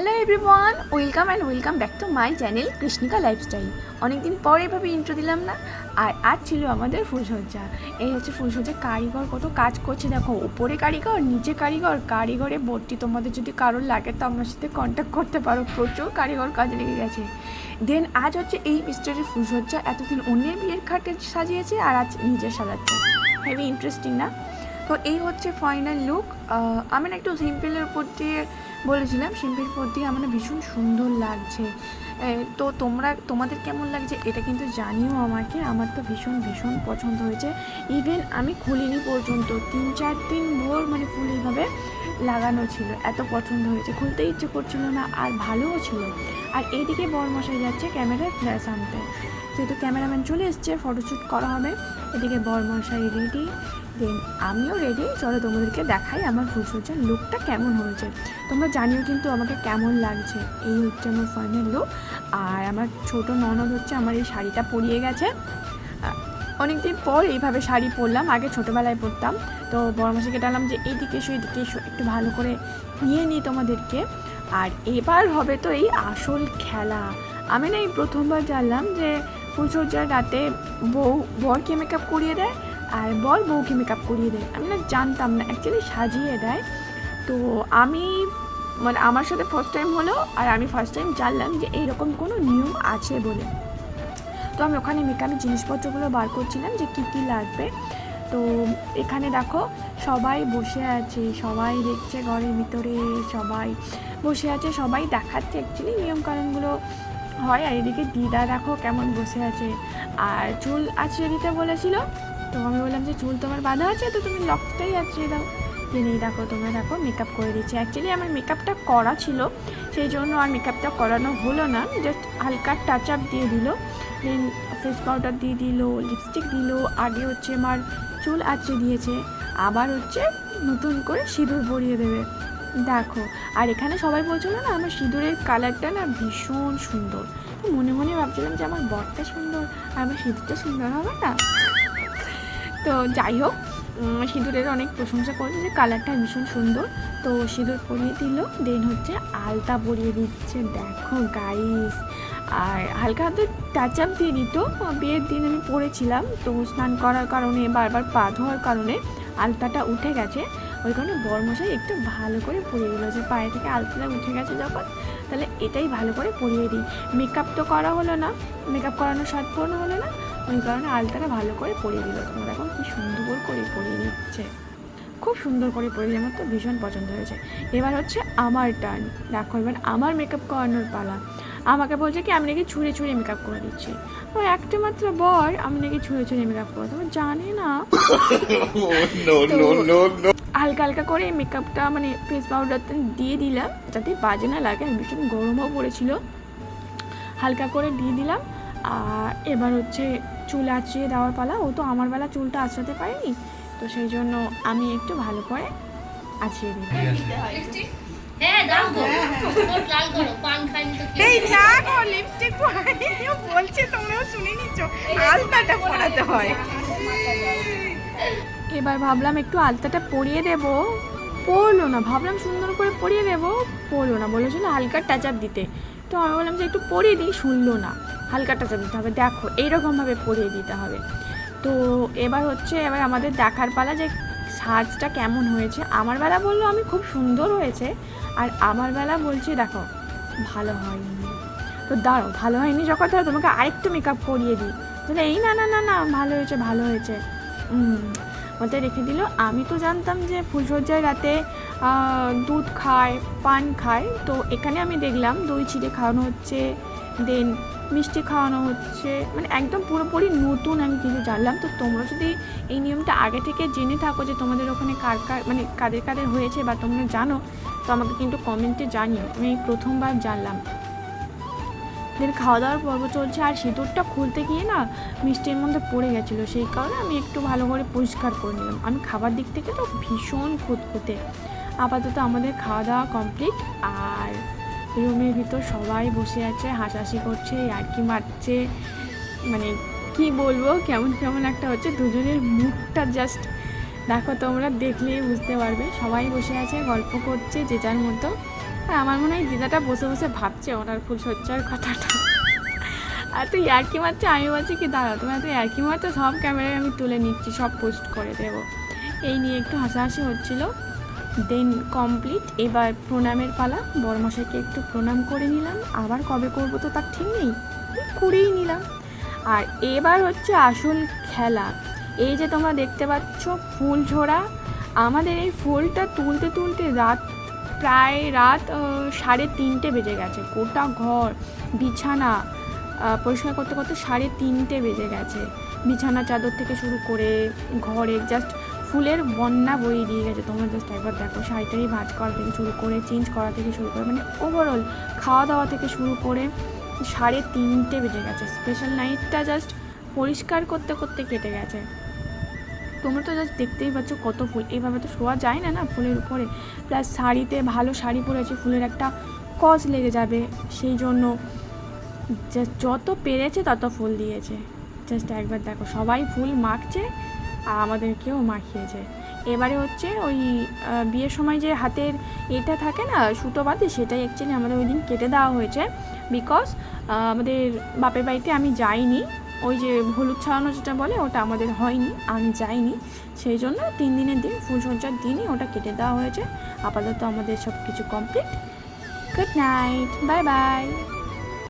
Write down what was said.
Hello everyone welcome and welcome back to my channel Krishnika lifestyle অনেকদিন পর এভাবে intro দিলাম না, আর আজ ছিল আমাদের ফুলসজ্জা। এই হচ্ছে ফুলসজ্জা কারিগর, কত কাজ করছে দেখো, উপরে কারিগর, নিচে কারিগর, কারিগরে ভর্তি। তোমাদের যদি কারোর লাগে তো আমার সাথে কন্ট্যাক্ট করতে পারো, প্রচুর কারিগর কাজে লেগে গেছে। দেন আজ হচ্ছে এই মিস্টারের ফুলসজ্জা, এতদিন অন্যের বিয়ের খাটে সাজিয়েছে আর আজ নিজে সাজাচ্ছে। হেভি ইন্টারেস্টিং না? তো এই হচ্ছে ফাইনাল লুক আমি না একটু সিম্পলের উপর দিয়ে বলেছিলাম সিম্পলের উপর দিয়ে আমার ভীষণ সুন্দর লাগছে। তো তোমরা, তোমাদের কেমন লাগছে এটা কিন্তু জানিও আমাকে। আমার তো ভীষণ ভীষণ পছন্দ হয়েছে। ইভেন আমি খুলিনি পর্যন্ত, তিন, চার দিন ভোর মানে ফুল এইভাবে লাগানো ছিল, এত পছন্দ হয়েছে। খুলতে ইচ্ছে করছিল না, আর ভালোও ছিল। আর এইদিকে বরমশাই যাচ্ছে ক্যামেরায় ফ্ল্যাশ আনতে। যেহেতু ক্যামেরাম্যান চলে এসছে ফটোশ্যুট করা হবে। এদিকে বরমশাই রেডি দেন আমিও রেডি চলো তোমাদেরকে দেখাই আমার ফুলসজ্জার লুকটা কেমন হয়েছে। তোমরা জানিও কিন্তু আমাকে কেমন লাগছে। এই হচ্ছে আমার ফাইনাল লুক আর আমার ছোট ননদ হচ্ছে আমার এই শাড়িটা পরিয়ে গেছে। অনেক দিন পর এইভাবে শাড়ি পরলাম, আগে ছোটোবেলায় পরতাম। তো বড়মাসিকে ডালাম যে, এইদিকে এসো এইদিকে এসো, একটু ভালো করে নিয়ে নিই তোমাদেরকে। আর এবার হবে তো এই আসল খেলা। আমি না এই প্রথমবার জানলাম যে ফুলসজ্জার রাতে বউ বরকে মেকআপ করিয়ে দেয় আর বর বউকে মেকআপ করিয়ে দেয় আমি না জানতাম না অ্যাকচুয়ালি সাজিয়ে দেয়। তো আমি মানে আমার সাথে ফার্স্ট টাইম হলো, আর আমি ফার্স্ট টাইম জানলাম যে এইরকম কোনো নিয়ম আছে বলে। তো আমি ওখানে মেকআপের জিনিসপত্রগুলো বার করছিলাম যে কী কী লাগবে। তো এখানে দেখো, সবাই বসে আছে, সবাই দেখছে ঘরের ভিতরে, সবাই বসে আছে, সবাই দেখাচ্ছে অ্যাকচুয়ালি নিয়মকানুনগুলো হয়। আর এদিকে দিদা দেখো কেমন বসে আছে। আর চুল আছড়ে দিতে বলেছিল তো আমি বললাম যে, চুল তোমার বাঁধা আছে, তো তুমি লকটাই আছড়ে দাও। তিনি দেখো, তোমরা দেখো মেকআপ করে দিচ্ছে অ্যাকচুয়ালি আমার মেকআপটা করা ছিল, সেই জন্য আর মেকআপটা করানো হলো না। জাস্ট হালকা টাচ আপ দিয়ে দিল দেন ফেস পাউডার দিয়ে দিল লিপস্টিক দিল, আগে হচ্ছে আমার চুল আঁচড়ে দিয়েছে, আবার হচ্ছে নতুন করে সিঁদুর পরিয়ে দেবে। দেখো, আর এখানে সবাই বলছিল না, আমার সিঁদুরের কালারটা না ভীষণ সুন্দর। মনে মনে ভাবছিলাম যে, আমার বরটা সুন্দর, আর আমার সিঁদুরটা সুন্দর হবে না? তো যাই হোক সিঁদুরের অনেক প্রশংসা করেছে যে কালারটা ভীষণ সুন্দর। তো সিঁদুর পরিয়ে দিল, দেন হচ্ছে আলতা পরিয়ে দিচ্ছে। দেখো গাইস আর হালকা হাতে টাচ আপ দিয়ে দিত। বিয়ের দিন আমি পরেছিলাম, তো স্নান করার কারণে, বারবার পা ধোয়ার কারণে আলতাটা উঠে গেছে। ওই কারণে বরমশাই একটু ভালো করে পরিয়ে দিল যে পায়ে থেকে আলতাটা উঠে গেছে যখন, তাহলে এটাই ভালো করে পরিয়ে দিই। মেকআপ তো করা হলো না মেকআপ করানোর স্বাদ পূর্ণ হলো না। ওই কারণে আলতাটা ভালো করে পরিয়ে দিল। তোমরা দেখো কি সুন্দর করে পরিয়ে দিচ্ছে। খুব সুন্দর করে পরিয়ে আমার তো ভীষণ পছন্দ হয়েছে। এবার হচ্ছে আমার টার্ন দেখো এবার আমার মেকআপ করানোর পালা। আমাকে বলছে কি আমি নাকি ছুঁড়ে ছুঁড়ে মেকআপ করে দিচ্ছি। ও একটা মাত্র বর আমি নাকি ছুঁড়ে ছুঁড়ে মেকআপ করে দেবো জানি না? No. হালকা হালকা করে মেকআপটা মানে ফেস পাউডারটা দিয়ে দিলাম। যাতে বাজে না লাগে ভীষণ গরমও পড়েছিল। হালকা করে দিয়ে দিলাম। আর এবার হচ্ছে চুল আঁচড়িয়ে দেওয়ার পালা। ও তো আমার বেলা চুলটা আঁচড়াতে পারেনি তো সেই জন্য আমি একটু ভালো করে আঁচড়িয়ে দিই। হ্যাঁ দাও গো ঠোঁট লাল করো পান খাইনি তো কি এই না গো লিপস্টিক বলছে তোমরাও শুনে নিচ্ছ আলতাটা পরাতে হয়। এবার ভাবলাম একটু আলতাটা পরিয়ে দেব। পরলো না ভাবলাম সুন্দর করে পরিয়ে দেব। পরলো না বলেছিল হালকা টাচ আপ দিতে। তো আমি বললাম যে একটু পরিয়ে দিই, শুনলো না। হালকা টাচ আপ দিতে হবে। দেখো, এইরকমভাবে পরিয়ে দিতে হবে। তো এবার হচ্ছে, এবার আমাদের দেখার পালা যে সাজটা কেমন হয়েছে। আমার বেলা বলল আমি খুব সুন্দর হয়েছে। আর আমার বেলা বলছে, দেখো, ভালো হয়নি। তো দাঁড়ো ভালো হয়নি যখন, তাহলে তোমাকে আরেকটু মেকআপ করিয়ে দিই। তাহলে এই না না না না, ভালো হয়েছে ভালো হয়েছে। মাথায় রেখে দিল। আমি তো জানতাম যে ফুলসজ্জায় রাতে দুধ খায়, পান খায়। তো এখানে আমি দেখলাম দই চিড়ে খাওয়ানো হচ্ছে দেন মিষ্টি খাওয়ানো হচ্ছে। মানে একদম পুরোপুরি নতুন আমি কিছু জানলাম। তো তোমরা যদি এই নিয়মটা আগে থেকে জেনে থাকো যে তোমাদের ওখানে কার কার মানে কাদের কাদের হয়েছে বা তোমরা জানো, তো আমাকে কিন্তু কমেন্টে জানিও। আমি প্রথমবার জানলাম। দেন খাওয়া দাওয়ার পর্ব চলছে আর সিঁদুরটা খুলতে গিয়ে না মিষ্টির মধ্যে পড়ে গেছিল। সেই কারণে আমি একটু ভালো করে পরিষ্কার করে নিলাম। আমি খাবার দিক থেকে তো ভীষণ খুঁতখুঁতে। আপাতত আমাদের খাওয়া দাওয়া কমপ্লিট আর রুমের ভিতর সবাই বসে আছে, হাসাহাসি করছে, আর কি মারছে মানে কি বলব, কেমন কেমন একটা হচ্ছে, দুজনের মুখটা জাস্ট দেখো তোমরা, দেখলেই বুঝতে পারবে। সবাই বসে আছে, গল্প করছে, যে যার মতো। আর আমার মনে হয় দিদাটা বসে বসে ভাবছে ওনার ফুলসজ্জার কথাটা। আর তুই ইয়ার্কি মারছে? আমি বলছি কি, দাঁড়াও, তোমার তো ইয়ার্কি মারছো? সব ক্যামেরায় আমি তুলে নিচ্ছি, সব পোস্ট করে দেবো। এই নিয়ে একটু হাসাহাসি হচ্ছিল। দেন কমপ্লিট এবার প্রণামের পালা। বড়মশাইকে একটু প্রণাম করে নিলাম। আবার কবে করব তো তার ঠিক নেই। করেই নিলাম। আর এবার হচ্ছে আসল খেলা। এই যে তোমরা দেখতে পাচ্ছ ফুল ঝোড়া। আমাদের এই ফুলটা তুলতে তুলতে রাত, প্রায় রাত সাড়ে তিনটে বেজে গেছে। গোটা ঘর, বিছানা পরিষ্কার করতে করতে সাড়ে তিনটে বেজে গেছে। বিছানা চাদর থেকে শুরু করে ঘরে জাস্ট ফুলের বন্যা বয়ে দিয়ে গেছে। তোমরা জাস্ট একবার দেখো শাড়িটারি ভাজ করা থেকে শুরু করে চেঞ্জ করা থেকে শুরু করে মানে ওভারঅল খাওয়া দাওয়া থেকে শুরু করে সাড়ে তিনটে বেজে গেছে। স্পেশাল নাইটটা জাস্ট পরিষ্কার করতে করতে কেটে গেছে। তোমরা তো জাস্ট দেখতেই পাচ্ছ কত ফুল। এইভাবে তো শোয়া যায় না না, ফুলের উপরে। প্লাস শাড়িতে ভালো শাড়ি পরেছে ফুলের একটা কজ লেগে যাবে। সেই জন্য যত পেরেছে তত ফুল দিয়েছে। জাস্ট একবার দেখো, সবাই ফুল মাখছে আমাদেরকেও মাখিয়েছে এবারে হচ্ছে ওই বিয়ের সময় যে হাতের এটা থাকে না, সুতো বাঁধে, সেটাই অ্যাকচুয়ালি আমাদের ওই দিন কেটে দেওয়া হয়েছে। বিকজ আমাদের বাপের বাড়িতে আমি যাইনি। ওই যে হলুদ ছাড়ানো যেটা বলে, ওটা আমাদের হয়নি, আমি যাইনি। সেই জন্য তিন দিনের দিন ফুলসজ্জার দিনই ওটা কেটে দেওয়া হয়েছে। আপাতত আমাদের সব কিছু complete good night bye bye